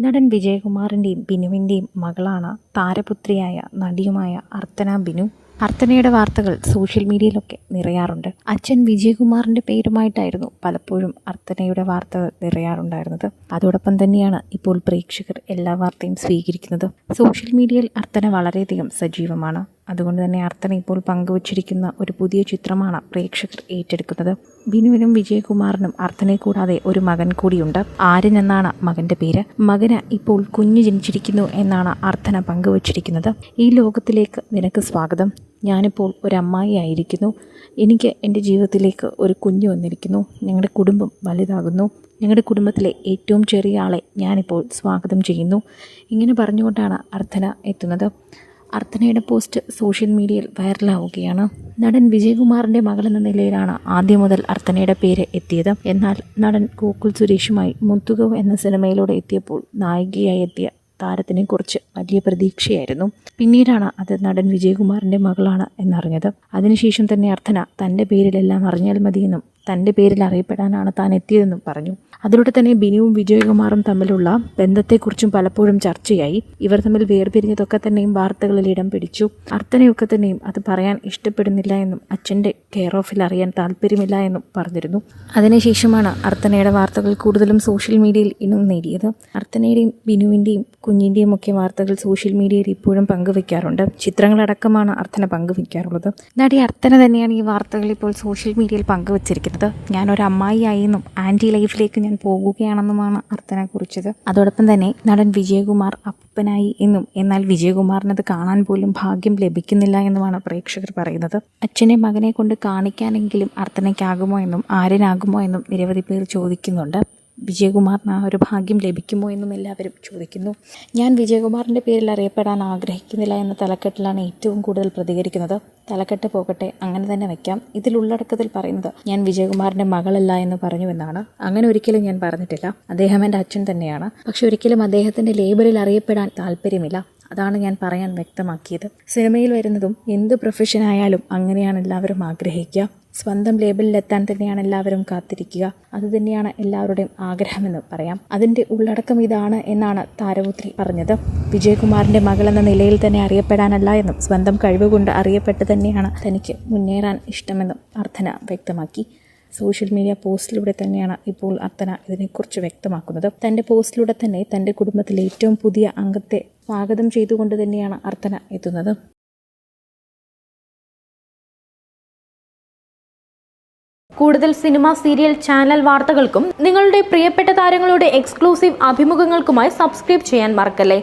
നടൻ വിജയകുമാറിന്റെയും ബിനുവിന്റെയും മകളാണ് താരപുത്രിയായ നടിയുമായ അർത്തന ബിനു. അർത്തനയുടെ വാർത്തകൾ സോഷ്യൽ മീഡിയയിലൊക്കെ നിറയാറുണ്ട്. അച്ഛൻ വിജയകുമാറിന്റെ പേരുമായിട്ടായിരുന്നു പലപ്പോഴും അർത്തനയുടെ വാർത്തകൾ നിറയാറുണ്ടായിരുന്നത്. അതോടൊപ്പം തന്നെയാണ് ഇപ്പോൾ പ്രേക്ഷകർ എല്ലാ വാർത്തയും സ്വീകരിക്കുന്നത്. സോഷ്യൽ മീഡിയയിൽ അർത്തന വളരെയധികം സജീവമാണ്. അതുകൊണ്ട് തന്നെ അർത്ഥന ഇപ്പോൾ പങ്കുവച്ചിരിക്കുന്ന ഒരു പുതിയ ചിത്രമാണ് പ്രേക്ഷകർ ഏറ്റെടുക്കുന്നത്. ബിനുവിനും വിജയകുമാറിനും അർത്ഥനെ കൂടാതെ ഒരു മകൻ കൂടിയുണ്ട്. ആര്യൻ എന്നാണ് മകന്റെ പേര്. മകന് ഇപ്പോൾ കുഞ്ഞു ജനിച്ചിരിക്കുന്നു എന്നാണ് അർത്ഥന പങ്കുവച്ചിരിക്കുന്നത്. ഈ ലോകത്തിലേക്ക് നിനക്ക് സ്വാഗതം. ഞാനിപ്പോൾ ഒരു ആയിരിക്കുന്നു. എനിക്ക് എന്റെ ജീവിതത്തിലേക്ക് ഒരു കുഞ്ഞു വന്നിരിക്കുന്നു. ഞങ്ങളുടെ കുടുംബം വലുതാകുന്നു. ഞങ്ങളുടെ കുടുംബത്തിലെ ഏറ്റവും ചെറിയ ആളെ ഞാനിപ്പോൾ സ്വാഗതം ചെയ്യുന്നു. ഇങ്ങനെ പറഞ്ഞുകൊണ്ടാണ് അർത്ഥന എത്തുന്നത്. അർച്ചനയുടെ പോസ്റ്റ് സോഷ്യൽ മീഡിയയിൽ വൈറലാവുകയാണ്. നടൻ വിജയകുമാറിന്റെ മകൾ എന്ന നിലയിലാണ് ആദ്യം മുതൽ അർത്ഥനയുടെ പേര് എത്തിയത്. എന്നാൽ നടൻ ഗോകുൽ സുരേഷുമായി മുത്തുകവ് എന്ന സിനിമയിലൂടെ എത്തിയപ്പോൾ നായികയായി എത്തിയ താരത്തിനെ കുറിച്ച് വലിയ പ്രതീക്ഷയായിരുന്നു. പിന്നീടാണ് അത് നടൻ വിജയകുമാറിന്റെ മകളാണ് എന്നറിഞ്ഞത്. അതിനുശേഷം തന്നെ അർത്ഥന തന്റെ പേരിലെല്ലാം അറിഞ്ഞാൽ മതിയെന്നും തന്റെ പേരിൽ അറിയപ്പെടാനാണ് താൻ എത്തിയതെന്നും പറഞ്ഞു. അതിലൂടെ തന്നെ ബിനുവും വിജയകുമാറും തമ്മിലുള്ള ബന്ധത്തെക്കുറിച്ചും പലപ്പോഴും ചർച്ചയായി. ഇവർ തമ്മിൽ വേർപിരിഞ്ഞതൊക്കെ തന്നെയും വാർത്തകളിൽ ഇടം പിടിച്ചു. അർച്ചനയൊക്കെ തന്നെയും അത് പറയാൻ ഇഷ്ടപ്പെടുന്നില്ല എന്നും അച്ഛന്റെ കെയർ ഓഫിൽ അറിയാൻ താല്പര്യമില്ല എന്നും പറഞ്ഞിരുന്നു. അതിനുശേഷമാണ് അർത്തനയുടെ വാർത്തകൾ കൂടുതലും സോഷ്യൽ മീഡിയയിൽ ഇന്നും നേടിയത് അർത്തനയുടെയും ബിനുവിന്റെയും കുഞ്ഞിന്റെയും ഒക്കെ വാർത്തകൾ സോഷ്യൽ മീഡിയയിൽ ഇപ്പോഴും പങ്കുവയ്ക്കാറുണ്ട് ചിത്രങ്ങളടക്കമാണ് അർത്ഥന പങ്കുവയ്ക്കാറുള്ളത് നടി അർത്തന തന്നെയാണ് ഈ വാർത്തകൾ ഇപ്പോൾ സോഷ്യൽ മീഡിയയിൽ പങ്കുവച്ചിരിക്കുന്നത്. ഞാനൊരു അമ്മായിയായി എന്നും ആന്റി ലൈഫിലേക്ക് ഞാൻ പോകുകയാണെന്നുമാണ് അർത്ഥന കുറിച്ചത്. അതോടൊപ്പം തന്നെ നടൻ വിജയകുമാർ അപ്പനായി എന്നും എന്നാൽ വിജയകുമാറിനത് കാണാൻ പോലും ഭാഗ്യം ലഭിക്കുന്നില്ല എന്നുമാണ് പ്രേക്ഷകർ പറയുന്നത്. അച്ഛനെ മകനെ കൊണ്ട് കാണിക്കാനെങ്കിലും അർത്ഥനയ്ക്കാകുമോ എന്നും ആരനാകുമോ എന്നും നിരവധി പേർ ചോദിക്കുന്നുണ്ട്. വിജയകുമാറിന് ആ ഒരു ഭാഗ്യം ലഭിക്കുമോ എന്നും എല്ലാവരും ചോദിക്കുന്നു. ഞാൻ വിജയകുമാറിന്റെ പേരിൽ അറിയപ്പെടാൻ ആഗ്രഹിക്കുന്നില്ല എന്ന തലക്കെട്ടിലാണ് ഏറ്റവും കൂടുതൽ പ്രതികരിക്കുന്നത്. തലക്കെട്ട് പോകട്ടെ അങ്ങനെ തന്നെ വയ്ക്കാം ഇതിൽ ഉള്ളടക്കത്തിൽ പറയുന്നത് ഞാൻ വിജയകുമാറിന്റെ മകളല്ല എന്ന് പറഞ്ഞു എന്നാണ്. അങ്ങനെ ഒരിക്കലും ഞാൻ പറഞ്ഞിട്ടില്ല. അദ്ദേഹം എന്റെ അച്ഛൻ തന്നെയാണ്. പക്ഷെ ഒരിക്കലും അദ്ദേഹത്തിന്റെ ലേബലിൽ അറിയപ്പെടാൻ താല്പര്യമില്ല. അതാണ് ഞാൻ പറയാൻ വ്യക്തമാക്കിയത്. സിനിമയിൽ വരുന്നതും എന്ത് പ്രൊഫഷൻ ആയാലും അങ്ങനെയാണ് എല്ലാവരും ആഗ്രഹിക്കുക. സ്വന്തം ലേബലിലെത്താൻ തന്നെയാണ് എല്ലാവരും കാത്തിരിക്കുക. അതുതന്നെയാണ് എല്ലാവരുടെയും ആഗ്രഹമെന്ന് പറയാം. അതിന്റെ ഉള്ളടക്കം ഇതാണ് എന്നാണ് താരപുത്രി പറഞ്ഞത്. വിജയകുമാറിന്റെ മകൾ എന്ന നിലയിൽ തന്നെ അറിയപ്പെടാനല്ല എന്നും സ്വന്തം കഴിവുകൊണ്ട് അറിയപ്പെട്ട് തന്നെയാണ് തനിക്ക് മുന്നേറാൻ ഇഷ്ടമെന്നും അർത്ഥന വ്യക്തമാക്കി. സോഷ്യൽ മീഡിയ പോസ്റ്റിലൂടെ തന്നെയാണ് ഇപ്പോൾ അർത്തന ഇതിനെക്കുറിച്ച് വ്യക്തമാക്കുന്നത്. തന്റെ പോസ്റ്റിലൂടെ തന്നെ തന്റെ കുടുംബത്തിലെ ഏറ്റവും പുതിയ അംഗത്തെ സ്വാഗതം ചെയ്തുകൊണ്ട് തന്നെയാണ് അർത്തന എത്തുന്നത്. കൂടുതൽ സിനിമ സീരിയൽ ചാനൽ വാർത്തകൾക്കും നിങ്ങളുടെ പ്രിയപ്പെട്ട താരങ്ങളുടെ എക്സ്ക്ലൂസീവ് അഭിമുഖങ്ങൾക്കുമായി സബ്സ്ക്രൈബ് ചെയ്യാൻ മറക്കല്ലേ?